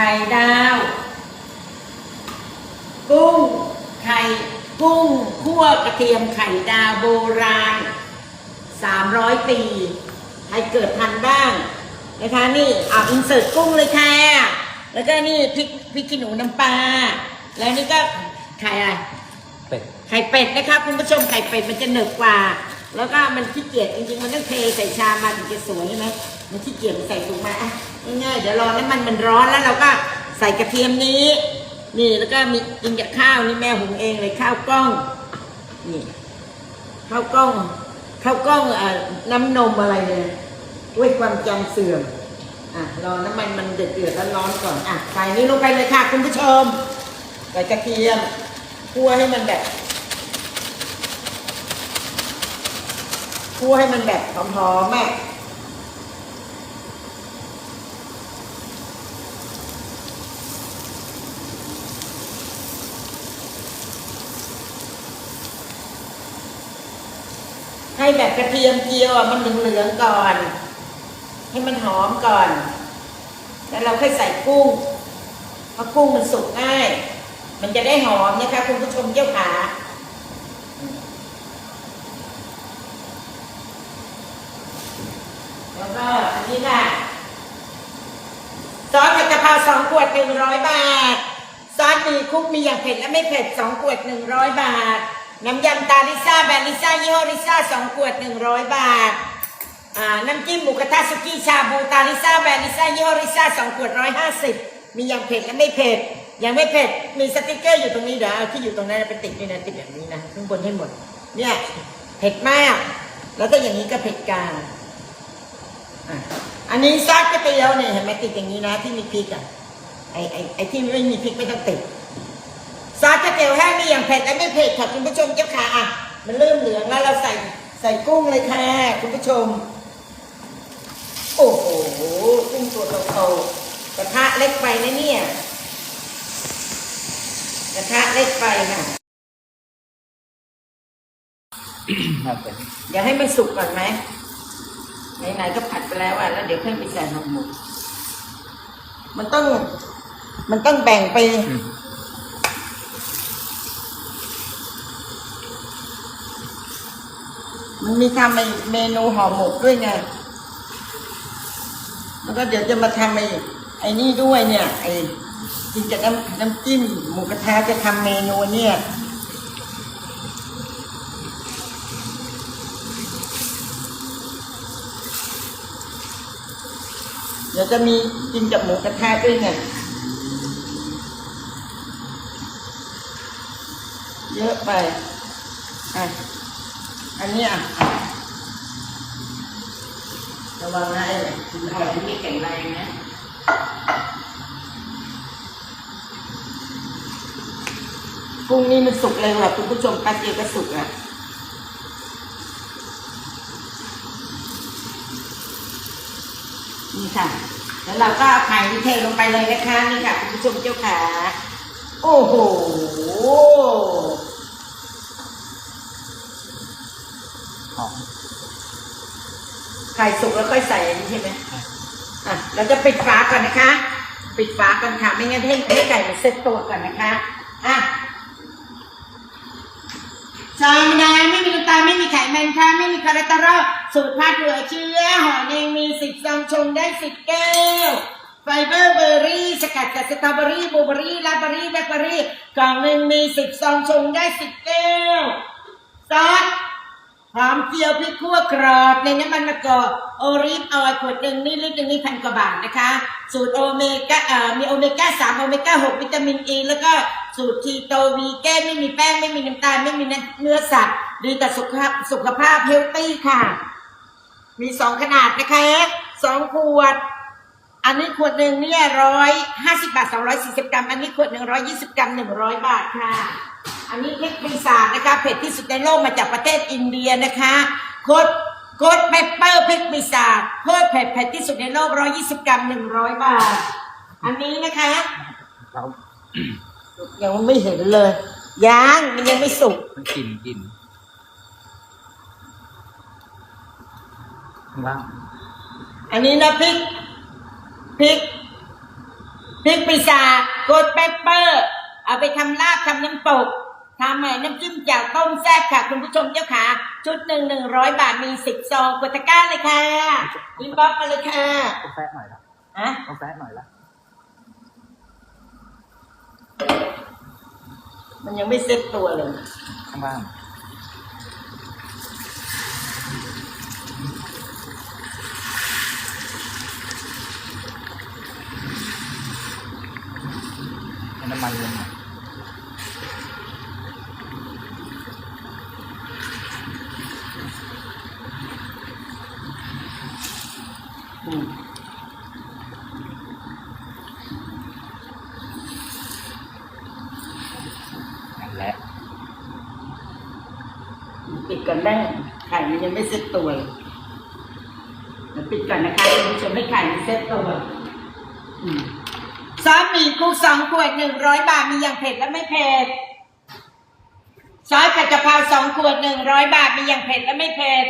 ข่ดาว กุ้ง ไข่กุ้งคั่วกระเทียมไข่ดาวโบราณ 300 ปี ใครเกิดทันบ้างนะคะนี่เอาอินเสิร์ตกุ้งเลยค่ะ แล้วก็นี่พริกพริกขี้หนูน้ำปลา แล้วนี่ก็ไข่อะไรเป็ดไข่เป็ดนะคะคุณผู้ชมไข่เป็ดมันจะหนึบกว่า แล้วก็มันขี้เกียจจริงๆ มันต้องเทใส่ชามมาถึงจะสวยใช่ไหมมันขี้เกียจมันใส่ถุงมาอะ ง่ายๆเดี๋ยวรอน้ำมันมันร้อนแล้วเราก็ใส่กระเทียมนี้ นี่แล้วก็มีกินกับข้าวนี่แม่หุงเองเลยข้าวกล้องนี่ข้าวกล้องข้าวกล้องอ่าน้ำนมอะไรเนี่ยด้วยความจำเสื่อมอะรอน้ำมันมันเดือดเดือดๆร้อนก่อนอะใส่นี้ลงไปเลยค่ะคุณผู้ชมใส่กระเทียมคั่วให้มันแบบคั่วให้มันแบบหอมๆแม่ ให้แบบกระเทียมเจียวอะมันเหลืองๆก่อน ให้มันหอมก่อน แล้วเราค่อยใส่กุ้งเพราะกุ้งมันสุกง่าย มันจะได้หอมนะคะคุณผู้ชมเจ้าขาแล้วก็อันนี้ค่ะซอสผัดกะเพราสองขวดหนึ่งร้อยบาท ซอสมีคุกมีอย่างเผ็ดและไม่เผ็ดสองขวดหนึ่งร้อยบาท น้ำยำตาลิซ่าแบรนด์ลิซ่ายี่ห้อลิซ่าสองขวดหนึ่งร้อยบาท อ่า น้ำจิ้มหมูกระทะสุกี้ชาบูตาลิซ่าแบรนด์ลิซ่ายี่ห้อลิซ่าสองขวดร้อยห้าสิบมีย่างเผ็ดและไม่เผ็ด ยังไม่เผ็ด มีสติกเกอร์อยู่ตรงนี้เดี๋ยวเอาที่อยู่ตรงนั้นไปติดนี่นะติดแบบนี้นะข้างบนให้หมด เนี่ย เผ็ดมาก แล้วก็อย่างนี้ก็เผ็ดกลางอะอันนี้ซอสก๋วยเตี๋ยวเนี่ยเห็นไหมติดอย่างนี้นะที่มีพริกอะไอไอไอที่ไม่มีพริกไม่ต้องติด ซอสก๋วยเตี๋ยวแห้งมีอย่างเผ็ดและไม่เผ็ดค่ะคุณผู้ชมเจ้าค่ะอะมันเริ่มเหลืองแล้วเราใส่ใส่กุ้งเลยค่ะคุณผู้ชม โอ้โหกุ้งตัวโตๆกระทะเล็กไปนะเนี่ยกระทะเล็กไปค่ะครับเป็ดเดี๋ยวให้มันสุกก่อนไหมไหนๆก็ผัดไปแล้วอะแล้วเดี๋ยวค่อยไปใส่หอมหมกมันต้อง มันต้องแบ่งไป มีทำเมนูห่อหมกด้วยไง แล้วก็เดี๋ยวจะมาทำไอ้ไอ้นี่ด้วยเนี่ย ไอ้กินกับน้ำน้ำจิ้มหมูกระทะจะทำเมนูเนี่ยเดี๋ยวจะมีกินกับหมูกระทะด้วยไงเยอะไป อะ อันเนี้อะระวังนะไอ้คุณหอยไม่แข็งแรงนะกุ้งนี่มันสุกเลยว่ะคุณผู้ชมแป๊บเดียวก็สุกอะนี่ค่ะ แล้วเราก็เอาไข่ที่เทลงไปเลยนะคะนี่ค่ะคุณผู้ชมเจ้าขาโอ้โห ห อมไข่สุกแล้วค่อยใส่อันนี้ใช่ไหมอะเราจะปิดฝาก่อนนะคะ ปิดฝาก่อนค่ะไม่งั้นให้ให้ไก่มันเซ็ตตัวก่อนนะคะอะชามดาไม่มีน้ำตาลไม่มีไขมันค่ะไม่มีคอเลสเตอรอลสูตรพัดเหลือเชื้อหอยแดงมีสิบซองชงได้สิบแก้วไฟเบอร์เบอร์รี่สกัดจากสตรอเบอรี่บลูเบอรี่ลาเบอรี่แบล็คเบอรี่กล่องหนึ่งมีสิบซองชงได้สิบแก้วซอส หอมเจียวพริกขั่วกรอบในน้ำมันมะกอกโอลิฟออยล์ขวดหนึ่งนี่ลิตรหนึ่งนี่พันกว่าบาทนะคะ สูตรโอเมก้าเอ่อมีโอเมก้าสามโอเมก้าหกวิตามินอ e, ีแล้วก็สูตรคีโตวีแก้ไม่มีแป้งไม่มีน้ำตาลไม่มีเนื้อสัตว์ดีต่อสุขภาพสุขภาพเฮลตี้ค่ะ มีสองขนาดนะคะสองขวด อันนี้ขวดหนึ่งเนี่ยร้อยห้าสิบบาทสองร้อยสี่สิบกรัม อันนี้ขวดหนึ่งร้อยยี่สิบกรัมหนึ่งร้อยบาทค่ะ อันนี้พริกปีศาจนะคะเผ็ดที่สุดในโลกมาจากประเทศอินเดียนะคะโคดโคดเปปเปอร์พริกปีศาจเพิ่มเผ็ดเผ็ดที่สุดในโลกร้อยยี่สิบกรัมหนึ่งร้อยบาท อันนี้นะคะเรายังไม่เห็นเลยยังมันยังไม่สุกมันกลิ่นกลิ่นข้างล่างอันนี้นะพริกพริกพริกปีศาจโกดเปปเปอร์ เอาไปทำลาบทำน้ำตก ทำเอ่อน้ำจิ้มแจ่วต้มแซ่บค่ะ คุณผู้ชมเจ้าขาชุดหนึ่งหนึ่งร้อยบาทมีสิบซองกดตะกร้าเลยค่ะอินบ็อกซ์มาเลยค่ะต้องแฟะหน่อยละอะต้องแฟะหน่อยละมันยังไม่เซ็ตตัวเลย ข้างล่างให้น้ำมันลง นั่นแหละปิดก่อนได้ไข่มันยังไม่เซ็ตตัวเลยเดี๋ยวปิดก่อนนะคะคุณผู้ชมให้ไข่มันเซ็ตตัวอืมซอสหมี่คุกสองขวดหนึ่งร้อยบาทมีอย่างเผ็ดและไม่เผ็ดซอสผัดกะเพราสองขวดหนึ่งร้อยบาทมีอย่างเผ็ดและไม่เผ็ด